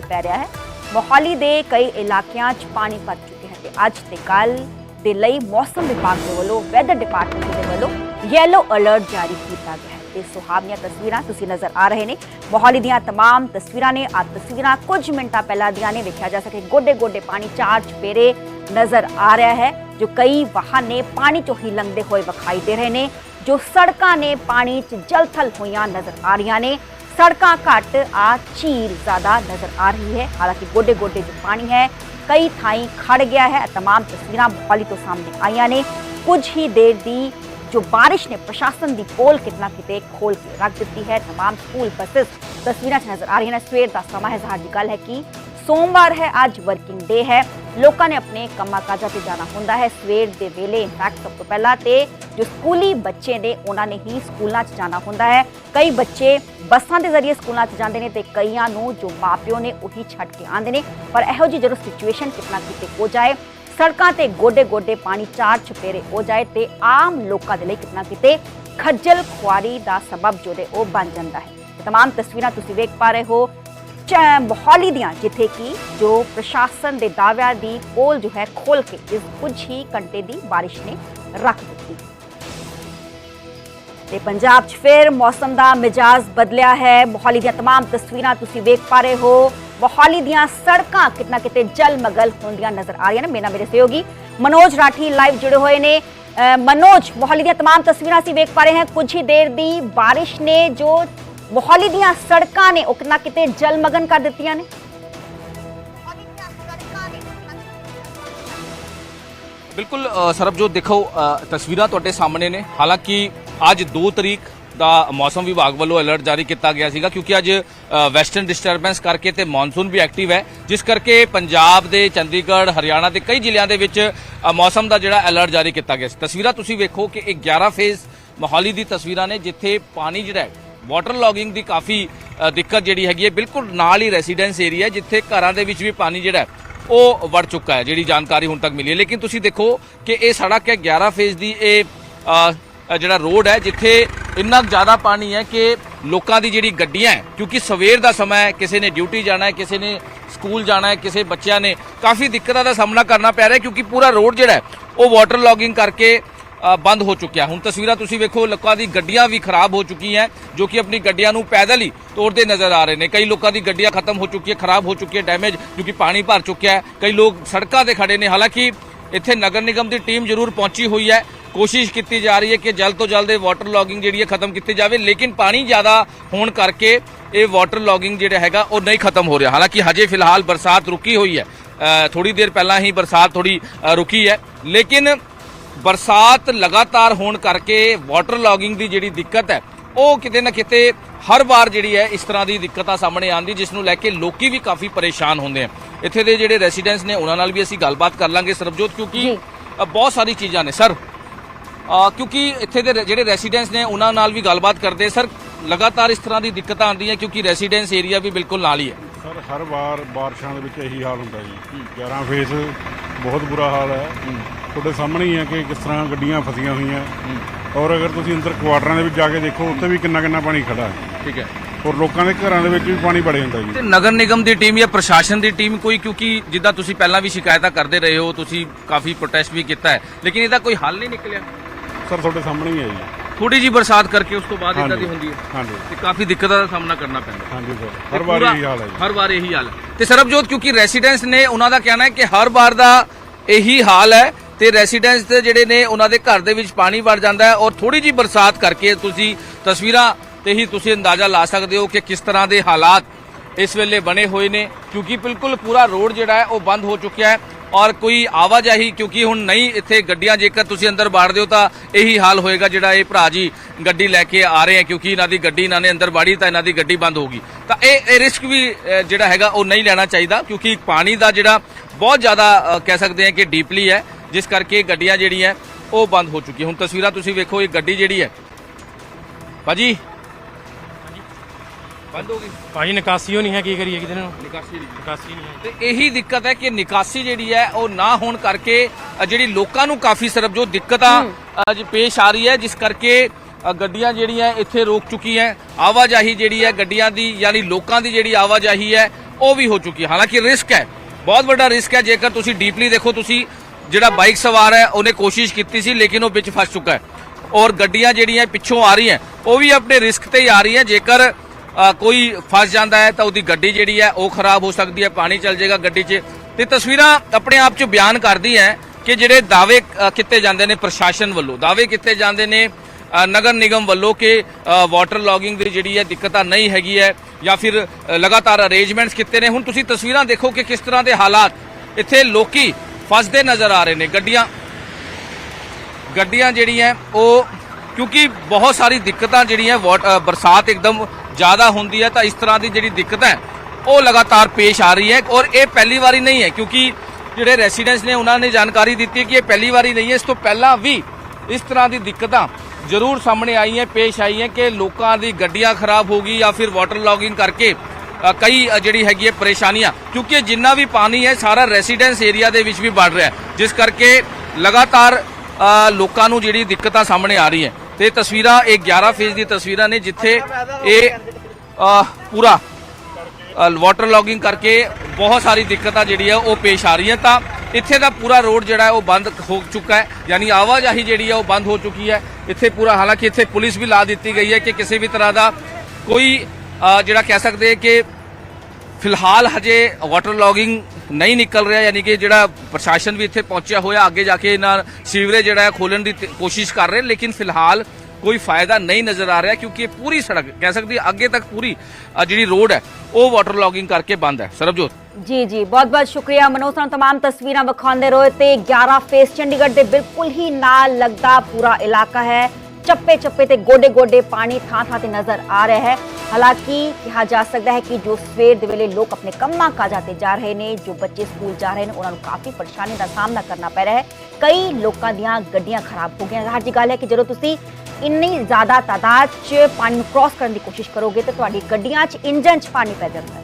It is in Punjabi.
ਮੀਂਹ ਪੈ ਰਿਹਾ ਹੈ ਮੋਹਾਲੀ ਦੇ ਕਈ ਇਲਾਕਿਆਂ 'ਚ ਪਾਣੀ ਭਰ ਚੁੱਕੇ ਹਨ ਤੇ ਅੱਜ ਤੇ ਕੱਲ ਦੇ ਲਈ ਮੌਸਮ ਵਿਭਾਗ ਦੇ ਵੱਲੋਂ ਵੈਦਰ ਡਿਪਾਰਟਮੈਂਟ ਦੇ ਵੱਲੋਂ ਯੈਲੋ ਅਲਰਟ ਜਾਰੀ ਕੀਤਾ ਗਿਆ ਹੈ ਤੇ ਸੁਹਾਵੀਆਂ ਤਸਵੀਰਾਂ ਤੁਸੀਂ ਨਜ਼ਰ ਆ ਰਹੇ ਨੇ ਮੋਹਾਲੀ ਦੀਆਂ तमाम ਤਸਵੀਰਾਂ ਨੇ ਆ ਤਸਵੀਰਾਂ ਕੁਝ ਮਿੰਟਾਂ ਪਹਿਲਾਂ ਦੀਆਂ ਨੇ ਵੇਖਿਆ ਜਾ ਸਕੇ ਗੋਡੇ ਗੋਡੇ ਪਾਣੀ ਚਾਰ ਚਪੇਰੇ ਨਜ਼ਰ ਆ ਰਿਹਾ ਹੈ ਜੋ ਕਈ ਵਾਹਨ ਨੇ ਪਾਣੀ ਚੋਂ ਹੀ ਲੰਘਦੇ ਹੋਏ ਵਿਖਾਈ ਦੇ ਰਹੇ ਨੇ ਜੋ ਸੜਕਾਂ ਨੇ ਪਾਣੀ 'ਚ ਜਲਥਲ ਹੋਈਆਂ ਨਜ਼ਰ ਆ ਰਹੀਆਂ ਨੇ ਸੜਕਾਂ ਘੱਟ ਆ ਝੀਲ ਜ਼ਿਆਦਾ ਨਜ਼ਰ ਆ ਰਹੀ ਹੈ ਹਾਲਾਂਕਿ ਗੋਡੇ ਗੋਡੇ ਜੋ ਪਾਣੀ ਹੈ ਕਈ ਥਾਈਂ ਖੜ ਗਿਆ ਹੈ ਇਹ तमाम ਤਸਵੀਰਾਂ ਮੋਹਾਲੀ ਤੋਂ ਸਾਹਮਣੇ ਆਈਆਂ ਨੇ ਕੁਝ ਹੀ ਦੇਰ ਦੀ ਜੋ ਬਾਰਿਸ਼ ਨੇ ਪ੍ਰਸ਼ਾਸਨ ਦੀ ਪੋਲ ਕਿਤਨਾ ਕਿਤੇ ਖੋਲ ਕੇ ਰੱਖ ਦਿੱਤੀ ਹੈ तमाम ਸਕੂਲ ਬੱਸਸ ਤਸਵੀਰਾਂ 'ਚ ਨਜ਼ਰ ਆ ਰਹੀਆਂ ਨੇ ਸਵੇਰ ਦਾ ਸਮਾਂ ਹੈ ਜ਼ਾਹਰ ਦੀ ਗੱਲ ਹੈ ਕਿ ਸੋਮਵਾਰ ਹੈ ਅੱਜ ਵਰਕਿੰਗ ਡੇ ਹੈ ਲੋਕਾਂ ਨੇ ਆਪਣੇ ਕੰਮਾਂ ਕਾਜਾਂ ਤੇ ਜਾਣਾ ਹੁੰਦਾ ਹੈ ਸਵੇਰ ਦੇ ਵੇਲੇ ਇਨਫੈਕਟ ਸਭ ਤੋਂ ਪਹਿਲਾਂ ਤੇ ਜੋ ਸਕੂਲੀ ਬੱਚੇ ਨੇ ਉਹਨਾਂ ਨੇ ਹੀ ਸਕੂਲਾਂ 'ਚ ਜਾਣਾ ਹੁੰਦਾ ਹੈ ਕਈ ਬੱਚੇ ਬੱਸਾਂ ਦੇ ਜ਼ਰੀਏ ਸਕੂਲਾਂ 'ਚ ਜਾਂਦੇ ਨੇ ਤੇ ਕਈਆਂ ਨੂੰ ਜੋ ਮਾਪਿਓ ਨੇ ਉਹੀ ਛੱਡ ਕੇ ਆਉਂਦੇ ਨੇ ਪਰ ਇਹੋ ਜਿਹੀ ਜਦੋਂ ਸਿਚੁਏਸ਼ਨ ਕਿਤਨਾ ਕਿਤੇ ਹੋ ਜਾਏ ਸੜਕਾਂ ਤੇ ਗੋਡੇ ਗੋਡੇ ਪਾਣੀ ਚਾਰ ਚੁਪੇਰੇ ਹੋ ਜਾਏ ਤੇ ਆਮ ਲੋਕਾਂ ਦੇ ਲਈ ਕਿਤਨਾ ਕਿਤੇ ਖੱਜਲ ਖੁਆਰੀ ਦਾ ਸਬਬ ਜੋ ਦੇ ਉਹ ਬਣ ਜਾਂਦਾ ਹੈ ਤੇ तमाम ਤਸਵੀਰਾਂ ਤੁਸੀਂ ਵੇਖ ਪਾ ਰਹੇ ਹੋ ਚ- ਮੋਹਾਲੀ ਦੀਆਂ ਜਿੱਥੇ ਕਿ ਜੋ ਪ੍ਰਸ਼ਾਸਨ ਦੇ ਦਾਅਵਿਆਂ ਦੀ ਪੋਲ ਜੋ ਹੈ ਖੋਲ ਕੇ ਇਸ ਕੁਝ ਹੀ ਘੰਟੇ ਦੀ ਬਾਰਿਸ਼ ਨੇ ਰੱਖ ਦਿੱਤੀ ਤੇ ਪੰਜਾਬ 'ਚ ਫਿਰ ਮੌਸਮ ਦਾ ਮਿਜਾਜ਼ ਬਦਲਿਆ ਹੈ ਮੋਹਾਲੀ ਦੀਆਂ तमाम ਤਸਵੀਰਾਂ ਤੁਸੀਂ ਵੇਖ ਪਾ ਰਹੇ ਹੋ ਮੋਹਾਲੀ ਦੀਆਂ ਸੜਕਾਂ ਕਿਤਨਾ ਕਿਤੇ ਜਲਮਗਲ ਹੁੰਦੀਆਂ ਨਜ਼ਰ ਆ ਰਹੀਆਂ ਨੇ ਮੇਰਾ ਮੇਰੇ ਸਹਿਯੋਗੀ ਮਨੋਜ ਰਾਠੀ ਲਾਈਵ ਜੁੜੇ ਹੋਏ ਨੇ ਅਹ ਮਨੋਜ ਮੋਹਾਲੀ ਦੀਆਂ तमाम ਤਸਵੀਰਾਂ ਅਸੀਂ ਵੇਖ ਪਾ ਰਹੇ ਹਾਂ ਕੁਝ ਹੀ ਦੇਰ ਦੀ ਬਾਰਿਸ਼ ਨੇ ਜੋ ਮੋਹਾਲੀ ਦੀਆਂ ਸੜਕਾਂ ਨੇ ਉਹ ਕਿਤਨਾ ਕਿਤੇ ਜਲਮਗਨ ਕਰ ਦਿੱਤੀਆਂ ਨੇ? ਬਿਲਕੁਲ ਸਰਬਜੋਤ ਦੇਖੋ ਤਸਵੀਰਾਂ ਤੁਹਾਡੇ ਸਾਹਮਣੇ ਨੇ। ਹਾਲਾਂਕਿ ਅੱਜ 2 ਤਰੀਕ ਦਾ ਮੌਸਮ ਵਿਭਾਗ ਵੱਲੋਂ ਅਲਰਟ ਜਾਰੀ ਕੀਤਾ ਗਿਆ ਸੀਗਾ, ਕਿਉਂਕਿ ਅੱਜ ਵੈਸਟਰਨ ਡਿਸਟਰਬੈਂਸ ਕਰਕੇ ਤੇ ਮੌਨਸੂਨ ਵੀ ਐਕਟਿਵ ਹੈ। ਜਿਸ ਕਰਕੇ ਪੰਜਾਬ ਦੇ ਚੰਡੀਗੜ੍ਹ, ਹਰਿਆਣਾ ਦੇ ਕਈ ਜ਼ਿਲ੍ਹਿਆਂ ਦੇ ਵਿੱਚ ਮੌਸਮ ਦਾ ਜਿਹੜਾ ਅਲਰਟ ਜਾਰੀ ਕੀਤਾ ਗਿਆ ਸੀ। ਤਸਵੀਰਾਂ ਤੁਸੀਂ ਵੇਖੋ ਕਿ ਇਹ 11 ਫੇਜ਼ ਮੋਹਾਲੀ ਦੀ ਤਸਵੀਰਾਂ ਨੇ, ਜਿੱਥੇ ਪਾਣੀ ਜਿਹੜਾ ਵਾਟਰ ਲੌਗਿੰਗ ਦੀ ਕਾਫੀ ਦਿੱਕਤ ਜਿਹੜੀ ਹੈਗੀ ਹੈ, ਬਿਲਕੁਲ ਨਾਲ ਹੀ ਰੈਸੀਡੈਂਸ ਏਰੀਆ ਜਿੱਥੇ ਘਰਾਂ ਦੇ ਵਿੱਚ ਵੀ ਪਾਣੀ ਜਿਹੜਾ ਉਹ ਵੜ ਚੁੱਕਾ ਹੈ, ਜਿਹੜੀ ਜਾਣਕਾਰੀ ਹੁਣ ਤੱਕ ਮਿਲੀ ਹੈ। ਲੇਕਿਨ ਤੁਸੀਂ ਦੇਖੋ ਕਿ ਇਹ ਸੜਕ ਹੈ 11 ਫੇਜ਼ ਦੀ ਇਹ ਜਿਹੜਾ ਰੋਡ ਹੈ, ਜਿੱਥੇ ਇੰਨਾ ਜ਼ਿਆਦਾ ਪਾਣੀ ਹੈ ਕਿ ਲੋਕਾਂ ਦੀ ਜਿਹੜੀ ਗੱਡੀਆਂ ਹੈ, ਕਿਉਂਕਿ ਸਵੇਰ ਦਾ ਸਮਾਂ ਹੈ, ਕਿਸੇ ਨੇ ਡਿਊਟੀ ਜਾਣਾ ਹੈ, ਕਿਸੇ ਨੇ ਸਕੂਲ ਜਾਣਾ ਹੈ, ਕਿਸੇ ਬੱਚਿਆਂ ਨੇ, ਕਾਫੀ ਦਿੱਕਤਾਂ ਦਾ ਸਾਹਮਣਾ ਕਰਨਾ ਪੈ ਰਿਹਾ ਕਿਉਂਕਿ ਪੂਰਾ ਰੋਡ ਜਿਹੜਾ ਹੈ, ਉਹ ਵਾਟਰ ਲੌਗਿੰਗ ਕਰਕੇ ਬੰਦ ਹੋ ਚੁੱਕਿਆ। ਹੁਣ ਤਸਵੀਰਾਂ ਤੁਸੀਂ ਵੇਖੋ, ਲੋਕਾਂ ਦੀ ਗੱਡੀਆਂ ਵੀ ਖਰਾਬ ਹੋ ਚੁੱਕੀਆਂ ਜੋ ਕਿ ਆਪਣੀ ਗੱਡੀਆਂ ਨੂੰ ਪੈਦਲ ਹੀ ਤੋੜਦੇ ਨਜ਼ਰ ਆ ਰਹੇ ਨੇ। ਕਈ ਲੋਕਾਂ ਦੀ ਗੱਡੀਆਂ ਖਤਮ ਹੋ ਚੁੱਕੀ ਹੈ ਖਰਾਬ ਹੋ ਚੁੱਕੀ ਹੈ ਡੈਮੇਜ ਕਿਉਂਕਿ ਪਾਣੀ ਭਰ ਚੁੱਕਿਆ ਹੈ ਕਈ ਲੋਕ ਸੜਕਾਂ ਤੇ ਖੜੇ ਨੇ। ਹਾਲਾਂਕਿ ਇੱਥੇ ਨਗਰ ਨਿਗਮ ਦੀ ਟੀਮ ਜ਼ਰੂਰ ਪਹੁੰਚੀ ਹੋਈ ਹੈ ਕੋਸ਼ਿਸ਼ ਕੀਤੀ ਜਾ ਰਹੀ ਹੈ ਕਿ ਜਲਦ ਤੋਂ ਜਲਦ ਇਹ ਵਾਟਰ ਲੌਗਿੰਗ ਜਿਹੜੀ ਹੈ ਖਤਮ ਕੀਤੀ ਜਾਵੇ। ਲੇਕਿਨ ਪਾਣੀ ਜ਼ਿਆਦਾ ਹੋਣ ਕਰਕੇ ਇਹ ਵਾਟਰ ਲੌਗਿੰਗ ਜਿਹੜਾ ਹੈਗਾ, ਉਹ ਨਹੀਂ ਖਤਮ ਹੋ ਰਿਹਾ। ਹਾਲਾਂਕਿ ਹਜੇ ਫਿਲਹਾਲ ਬਰਸਾਤ ਰੁਕੀ ਹੋਈ ਹੈ ਥੋੜੀ ਦੇਰ ਪਹਿਲਾਂ ਹੀ ਬਰਸਾਤ ਥੋੜੀ ਰੁਕੀ ਹੈ ਲੇਕਿਨ ਬਰਸਾਤ ਲਗਾਤਾਰ ਹੋਣ ਕਰਕੇ ਵਾਟਰ ਲੌਗਿੰਗ ਦੀ ਜਿਹੜੀ ਦਿੱਕਤ ਹੈ ਉਹ ਕਿਤੇ ਨਾ ਕਿਤੇ ਹਰ ਵਾਰ ਜਿਹੜੀ ਹੈ ਇਸ ਤਰ੍ਹਾਂ ਦੀ ਦਿੱਕਤਾਂ ਸਾਹਮਣੇ ਆਉਂਦੀ ਜਿਸ ਨੂੰ ਲੈ ਕੇ ਲੋਕੀ ਵੀ ਕਾਫੀ ਪਰੇਸ਼ਾਨ ਹੁੰਦੇ ਆ। ਇੱਥੇ ਦੇ ਜਿਹੜੇ ਰੈਜ਼ੀਡੈਂਟਸ ਨੇ ਉਹਨਾਂ ਨਾਲ ਵੀ ਅਸੀਂ ਗੱਲਬਾਤ ਕਰ ਲਾਂਗੇ ਸਰਬਜੋਤ ਕਿਉਂਕਿ ਬਹੁਤ ਸਾਰੀ ਚੀਜ਼ਾਂ ਨੇ। ਸਰ ਕਿਉਂਕਿ ਇੱਥੇ ਦੇ ਜਿਹੜੇ ਰੈਜ਼ੀਡੈਂਟਸ ਨੇ ਉਹਨਾਂ ਨਾਲ ਵੀ ਗੱਲਬਾਤ ਕਰਦੇ ਸਰ ਲਗਾਤਾਰ ਇਸ ਤਰ੍ਹਾਂ ਦੀ ਦਿੱਕਤਾਂ ਆਉਂਦੀਆਂ ਕਿਉਂਕਿ ਰੈਜ਼ੀਡੈਂਸ ਏਰੀਆ ਵੀ ਬਿਲਕੁਲ ਨਾਲ ਹੀ ਹੈ। ਸਰ ਹਰ ਵਾਰ ਬਾਰਿਸ਼ਾਂ ਦੇ ਵਿੱਚ ਇਹੀ ਹਾਲ ਹੁੰਦਾ ਜੀ। 11 ਫੇਸ ਬਹੁਤ ਬੁਰਾ ਹਾਲ ਹੈ। ਤੁਹਾਡੇ ਸਾਹਮਣੇ ਹੀ ਹੈ ਕਿ ਕਿਸ ਤਰ੍ਹਾਂ ਗੱਡੀਆਂ ਫਸੀਆਂ ਹੋਈਆਂ। ਔਰ ਅਗਰ ਤੁਸੀਂ ਅੰਦਰ ਕੁਆਟਰਾਂ ਦੇ ਵਿੱਚ ਜਾ ਕੇ ਦੇਖੋ ਉੱਥੇ ਵੀ ਕਿੰਨਾ ਕਿੰਨਾ ਪਾਣੀ ਖੜਾ ਹੈ। ਠੀਕ ਹੈ। ਔਰ ਲੋਕਾਂ ਦੇ ਘਰਾਂ ਦੇ ਵਿੱਚ ਵੀ ਪਾਣੀ ਬੜੇ ਹੁੰਦਾ ਜੀ। ਤੇ ਨਗਰ ਨਿਗਮ ਦੀ ਟੀਮ ਜਾਂ ਪ੍ਰਸ਼ਾਸਨ ਦੀ ਟੀਮ ਕੋਈ ਕਿਉਂਕਿ ਜਿੱਦਾਂ ਤੁਸੀਂ ਪਹਿਲਾਂ ਵੀ ਸ਼ਿਕਾਇਤਾਂ ਕਰਦੇ ਰਹੇ ਹੋ ਤੁਸੀਂ ਕਾਫੀ ਪ੍ਰੋਟੈਸਟ ਵੀ ਕੀਤਾ ਹੈ। ਲੇਕਿਨ ਇਹਦਾ ਕੋਈ ਹੱਲ ਨਹੀਂ ਨਿਕਲਿਆ। ਸਰ ਤੁਹਾਡੇ ਸਾਹਮਣੇ ਹੀ ਹੈ ਜੀ। ਥੋੜੀ ਜੀ ਬਰਸਾਤ ਕਰਕੇ ਉਸ ਤੋਂ ਬਾਅਦ ਇਦਾਂ ਦੀ। ਹੁੰਦੀ ਹੈ। ਹਾਂਜੀ। ਤੇ ਕਾਫੀ ਦਿੱਕਤਾਂ ਦਾ ਸਾਹਮਣਾ ਕਰਨਾ ਪੈਂਦਾ। ਹਾਂਜੀ ਸਰ ਹਰ ਵਾਰ ਇਹੀ ਹਾਲ ਹੈ ਜੀ। ਹਰ ਵਾਰ ਇਹੀ ਹਾਲ ਹੈ। ਤੇ ਸਰਬਜੋਤ ਕਿਉਂਕਿ ਰੈਜ਼ੀਡੈਂਟਸ ਨੇ ਉਹਨਾਂ ਦਾ ਕਹਿਣਾ ਹੈ ਕਿ ਹਰ ਵਾਰ ਦਾ ਇਹੀ ਹਾਲ ਹੈ ਤੇ ਰੈਜ਼ੀਡੈਂਟਸ ਦੇ ਜਿਹੜੇ ਨੇ, ਉਹਨਾਂ ਦੇ ਘਰ ਦੇ ਵਿੱਚ ਪਾਣੀ ਵੜ ਜਾਂਦਾ ਹੈ ਔਰ ਥੋੜੀ ਜੀ ਬਰਸਾਤ ਕਰਕੇ ਤੁਸੀਂ ਤਸਵੀਰਾਂ ਤੇ ਹੀ ਤੁਸੀਂ ਅੰਦਾਜ਼ਾ ਲਾ ਸਕਦੇ ਹੋ ਕਿ ਕਿਸ ਤਰ੍ਹਾਂ ਦੇ ਹਾਲਾਤ ਇਸ ਵੇਲੇ ਬਣੇ ਹੋਏ ਨੇ, ਕਿਉਂਕਿ ਬਿਲਕੁਲ ਪੂਰਾ ਰੋਡ ਜਿਹੜਾ ਹੈ, ਉਹ ਬੰਦ ਹੋ ਚੁੱਕਿਆ ਹੈ ਔਰ ਕੋਈ ਆਵਾਜਾਈ, ਕਿਉਂਕਿ ਹੁਣ ਨਹੀਂ ਇੱਥੇ ਗੱਡੀਆਂ ਜੇਕਰ ਤੁਸੀਂ ਅੰਦਰ ਬਾੜਦੇ ਹੋ ਤਾਂ ਇਹੀ ਹਾਲ ਹੋਏਗਾ ਜਿਹੜਾ ਇਹ ਭਰਾ ਜੀ ਗੱਡੀ ਲੈ ਕੇ ਆ ਰਹੇ ਆ ਕਿਉਂਕਿ ਇਹਨਾਂ ਦੀ ਗੱਡੀ ਇਹਨਾਂ ਨੇ ਅੰਦਰ ਬਾੜੀ ਤਾਂ ਇਹਨਾਂ ਦੀ ਗੱਡੀ ਬੰਦ ਹੋਗੀ ਤਾਂ ਇਹ ਇਹ ਰਿਸਕ ਵੀ ਜਿਹੜਾ ਹੈਗਾ ਉਹ ਨਹੀਂ ਲੈਣਾ ਚਾਹੀਦਾ, ਕਿਉਂਕਿ ਪਾਣੀ ਦਾ ਜਿਹੜਾ ਬਹੁਤ ਜ਼ਿਆਦਾ ਕਹਿ ਸਕਦੇ ਹਾਂ ਕਿ ਡੀਪਲੀ ਹੈ। ਜਿਸ ਕਰਕੇ ਗੱਡੀਆਂ ਜਿਹੜੀਆਂ ਉਹ ਬੰਦ ਹੋ ਚੁੱਕੀ ਹੁਣ ਤਸਵੀਰਾਂ ਤੁਸੀਂ ਵੇਖੋ ਇਹ ਗੱਡੀ ਜਿਹੜੀ ਹੈ। ਭਾਜੀ? ਬੰਦ ਹੋ ਗਈ। ਭਾਜੀ ਨਿਕਾਸੀ ਉਹ ਨਹੀਂ ਹੈ ਕੀ ਕਰੀਏ ਕਿਤੇ ਨੂੰ? ਨਿਕਾਸੀ ਨਿਕਾਸੀ ਨਹੀਂ ਹੈ। ਤੇ ਇਹੀ ਦਿੱਕਤ ਹੈ ਕਿ ਨਿਕਾਸੀ ਜਿਹੜੀ ਹੈ ਉਹ ਨਾ ਹੋਣ ਕਰਕੇ ਜਿਹੜੀ ਲੋਕਾਂ ਨੂੰ ਕਾਫੀ ਸਰਬਜੋ ਦਿੱਕਤਾਂ ਅੱਜ ਪੇਸ਼ ਆ ਰਹੀ ਹੈ ਜਿਸ ਕਰਕੇ ਗੱਡੀਆਂ ਜਿਹੜੀਆਂ ਇੱਥੇ ਰੋਕ ਚੁੱਕੀ ਹੈ। ਆਵਾਜਾਈ ਜਿਹੜੀ ਹੈ ਗੱਡੀਆਂ ਦੀ ਯਾਨੀ ਲੋਕਾਂ ਦੀ ਜਿਹੜੀ ਆਵਾਜਾਈ ਹੈ ਉਹ ਵੀ ਹੋ ਚੁੱਕੀ ਹੈ। ਹਾਲਾਂਕਿ ਰਿਸਕ ਹੈ। ਬਹੁਤ ਵੱਡਾ ਰਿਸਕ ਹੈ। ਜੇਕਰ ਤੁਸੀਂ ਡੀਪਲੀ ਦੇਖੋ ਤੁਸੀਂ ਜਿਹੜਾ ਬਾਈਕ ਸਵਾਰ ਹੈ, ਉਹਨੇ ਕੋਸ਼ਿਸ਼ ਕੀਤੀ ਸੀ, ਲੇਕਿਨ ਉਹ ਵਿੱਚ ਫਸ ਚੁੱਕਾ ਹੈ। ਔਰ ਗੱਡੀਆਂ ਜਿਹੜੀਆਂ ਪਿੱਛੋਂ ਆ ਰਹੀਆਂ, ਉਹ ਵੀ ਆਪਣੇ ਰਿਸਕ ਤੇ ਹੀ ਆ ਰਹੀਆਂ। ਜੇਕਰ ਕੋਈ ਫਸ ਜਾਂਦਾ ਹੈ, ਤਾਂ ਉਹਦੀ ਗੱਡੀ ਜਿਹੜੀ ਹੈ, ਉਹ ਖਰਾਬ ਹੋ ਸਕਦੀ ਹੈ, ਪਾਣੀ ਚੱਲ ਜਾਏਗਾ ਗੱਡੀ 'ਚ। ਤੇ ਤਸਵੀਰਾਂ ਆਪਣੇ ਆਪ 'ਚ ਬਿਆਨ ਕਰਦੀ ਹੈ ਕਿ ਜਿਹੜੇ ਦਾਅਵੇ ਕੀਤੇ ਜਾਂਦੇ ਨੇ ਪ੍ਰਸ਼ਾਸਨ ਵੱਲੋਂ। ਦਾਅਵੇ ਕੀਤੇ ਜਾਂਦੇ ਨੇ ਨਗਰ ਨਿਗਮ ਵੱਲੋਂ ਕਿ ਵਾਟਰ ਲੌਗਿੰਗ ਦੀ ਜਿਹੜੀ ਹੈ ਦਿੱਕਤਾਂ ਨਹੀਂ ਹੈਗੀ ਹੈ, ਜਾਂ ਫਿਰ ਲਗਾਤਾਰ ਅਰੇਂਜਮੈਂਟਸ ਕੀਤੇ ਨੇ। ਹੁਣ ਤੁਸੀਂ ਤਸਵੀਰਾਂ ਦੇਖੋ ਕਿ ਕਿਸ ਤਰ੍ਹਾਂ ਦੇ ਹਾਲਾਤ ਇੱਥੇ ਲੋਕੀ ਫਸਦੇ ਨਜ਼ਰ ਆ ਰਹੇ ਨੇ ਗੱਡੀਆਂ। ਗੱਡੀਆਂ ਜਿਹੜੀਆਂ, ਉਹ ਕਿਉਂਕਿ ਬਹੁਤ ਸਾਰੀ ਦਿੱਕਤਾਂ ਜਿਹੜੀਆਂ ਵਾਟ- ਬਰਸਾਤ ਇੱਕਦਮ ਜ਼ਿਆਦਾ ਹੁੰਦੀ ਹੈ, ਤਾਂ ਇਸ ਤਰ੍ਹਾਂ ਦੀ ਜਿਹੜੀ ਦਿੱਕਤ ਹੈ, ਉਹ ਲਗਾਤਾਰ ਪੇਸ਼ ਆ ਰਹੀ ਹੈ ਔਰ ਇਹ ਪਹਿਲੀ ਵਾਰੀ ਨਹੀਂ ਹੈ, ਕਿਉਂਕਿ ਜਿਹੜੇ ਰੈਸੀਡੈਂਟਸ ਨੇ ਉਹਨਾਂ ਨੇ ਜਾਣਕਾਰੀ ਦਿੱਤੀ ਕਿ ਇਹ ਪਹਿਲੀ ਵਾਰੀ ਨਹੀਂ ਹੈ। ਇਸ ਤੋਂ ਪਹਿਲਾਂ ਵੀ ਇਸ ਤਰ੍ਹਾਂ ਦੀ ਦਿੱਕਤਾਂ ਜ਼ਰੂਰ ਸਾਹਮਣੇ ਆਈਆਂ, ਪੇਸ਼ ਆਈਆਂ ਕਿ ਲੋਕਾਂ ਦੀ ਗੱਡੀਆਂ ਖਰਾਬ ਹੋ ਗਈ ਜਾਂ ਫਿਰ ਵਾਟਰ ਲੌਗਿੰਗ ਕਰਕੇ ਕਈ ਜਿਹੜੀ ਹੈਗੀ ਹੈ ਪਰੇਸ਼ਾਨੀਆਂ। ਕਿਉਂਕਿ ਜਿੰਨਾ ਵੀ ਪਾਣੀ ਹੈ, ਸਾਰਾ ਰੈਸੀਡੈਂਸ ਏਰੀਆ ਦੇ ਵਿੱਚ ਵੀ ਵੜ ਰਿਹਾ ਜਿਸ ਕਰਕੇ ਲਗਾਤਾਰ ਲੋਕਾਂ ਨੂੰ ਜਿਹੜੀ ਦਿੱਕਤਾਂ ਸਾਹਮਣੇ ਆ ਰਹੀ ਹੈ। ਤੇ ਤਸਵੀਰਾਂ, ਇਹ 11 ਫੇਜ਼ ਦੀ ਤਸਵੀਰਾਂ ਨੇ, ਜਿੱਥੇ ਇਹ ਪੂਰਾ ਵਾਟਰ ਲੌਗਿੰਗ ਕਰਕੇ ਬਹੁਤ ਸਾਰੀ ਦਿੱਕਤਾਂ ਜਿਹੜੀ ਹੈ, ਉਹ ਪੇਸ਼ ਆ ਰਹੀਆਂ ਤਾਂ ਇੱਥੇ ਦਾ ਪੂਰਾ ਰੋਡ ਜਿਹੜਾ ਹੈ, ਉਹ ਬੰਦ ਹੋ ਚੁੱਕਾ ਹੈ। ਯਾਨੀ ਆਵਾਜਾਈ ਜਿਹੜੀ ਹੈ, ਉਹ ਬੰਦ ਹੋ ਚੁੱਕੀ ਹੈ। ਇੱਥੇ ਪੂਰਾ ਹਾਲਾਂਕਿ ਇੱਥੇ ਪੁਲਿਸ ਵੀ ਲਾ ਦਿੱਤੀ ਗਈ ਹੈ ਕਿ ਕਿਸੇ ਵੀ ਤਰ੍ਹਾਂ ਦਾ ਕੋਈ ਜਿਹੜਾ ਕਹਿ ਸਕਦੇ ਕਿ ਫਿਲਹਾਲ ਹਜੇ ਵਾਟਰ ਲੌਗਿੰਗ ਨਹੀਂ ਨਿਕਲ ਰਿਹਾ ਯਾਨੀ ਕਿ ਜਿਹੜਾ ਪ੍ਰਸ਼ਾਸਨ ਵੀ ਇੱਥੇ ਪਹੁੰਚਿਆ ਹੋਇਆ ਅੱਗੇ ਜਾ ਕੇ ਇਹਨਾਂ ਸੀਵਰੇਜ ਜਿਹੜਾ ਹੈ ਖੋਲਣ ਦੀ ਤੇ- ਕੋਸ਼ਿਸ਼ ਕਰ ਰਹੇ ਲੇਕਿਨ ਫਿਲਹਾਲ ਕੋਈ ਫਾਇਦਾ ਨਹੀਂ ਨਜ਼ਰ ਆ ਰਿਹਾ ਕਿਉਂਕਿ ਇਹ ਪੂਰੀ ਸੜਕ ਕਹਿ ਸਕਦੀ ਹੈ ਅੱਗੇ ਤੱਕ ਪੂਰੀ ਅ, ਜਿਹੜੀ ਰੋਡ ਹੈ ਉਹ ਵਾਟਰ ਲੌਗਿੰਗ ਕਰਕੇ ਬੰਦ ਹੈ ਸਰਬਜੋਤ ਜੀ ਜੀ ਬਹੁਤ ਬਹੁਤ ਸ਼ੁਕਰੀਆ ਮਨੋਜ ਸਾਨੂੰ तमाम ਤਸਵੀਰਾਂ ਵਿਖਾਉਂਦੇ ਰਹੋ ਤੇ 11 ਫੇਸ ਚੰਡੀਗੜ੍ਹ ਦੇ ਬਿਲਕੁਲ ਹੀ ਨਾਲ ਲੱਗਦਾ ਪੂਰਾ ਇਲਾਕਾ ਹੈ ਚੱਪੇ ਚੱਪੇ ਤੇ ਗੋਡੇ ਗੋਡੇ ਪਾਣੀ ਥਾਂ ਥਾਂ ਤੇ ਨਜ਼ਰ ਆ ਰਿਹਾ ਹੈ ਹਾਲਾਂਕਿ ਕਿਹਾ ਜਾ ਸਕਦਾ ਹੈ ਕਿ ਜੋ ਸਵੇਰ ਦੇ ਵੇਲੇ ਲੋਕ ਆਪਣੇ ਕੰਮਾਂ ਕਾਜਾਂ ਤੇ ਜਾ ਰਹੇ ਨੇ ਜੋ ਬੱਚੇ ਸਕੂਲ ਜਾ ਰਹੇ ਨੇ ਉਹਨਾਂ ਨੂੰ ਕਾਫੀ ਪਰੇਸ਼ਾਨੀ ਦਾ ਸਾਹਮਣਾ ਕਰਨਾ ਪੈ ਰਿਹਾ ਹੈ ਕਈ ਲੋਕਾਂ ਦੀਆਂ ਗੱਡੀਆਂ ਖਰਾਬ ਹੋ ਗਈਆਂ ਰਾਹ ਦੀ ਗੱਲ ਹੈ ਕਿ ਜਦੋਂ ਤੁਸੀਂ ਇੰਨੀ ਜ਼ਿਆਦਾ ਤਾਦਾਦ 'ਚ ਪਾਣੀ ਨੂੰ ਕ੍ਰਾਸ ਕਰਨ ਦੀ ਕੋਸ਼ਿਸ਼ ਕਰੋਗੇ ਤਾਂ ਤੁਹਾਡੀ ਗੱਡੀਆਂ 'ਚ ਇੰਜਨ 'ਚ ਪਾਣੀ ਪੈ ਜਾਂਦਾ ਹੈ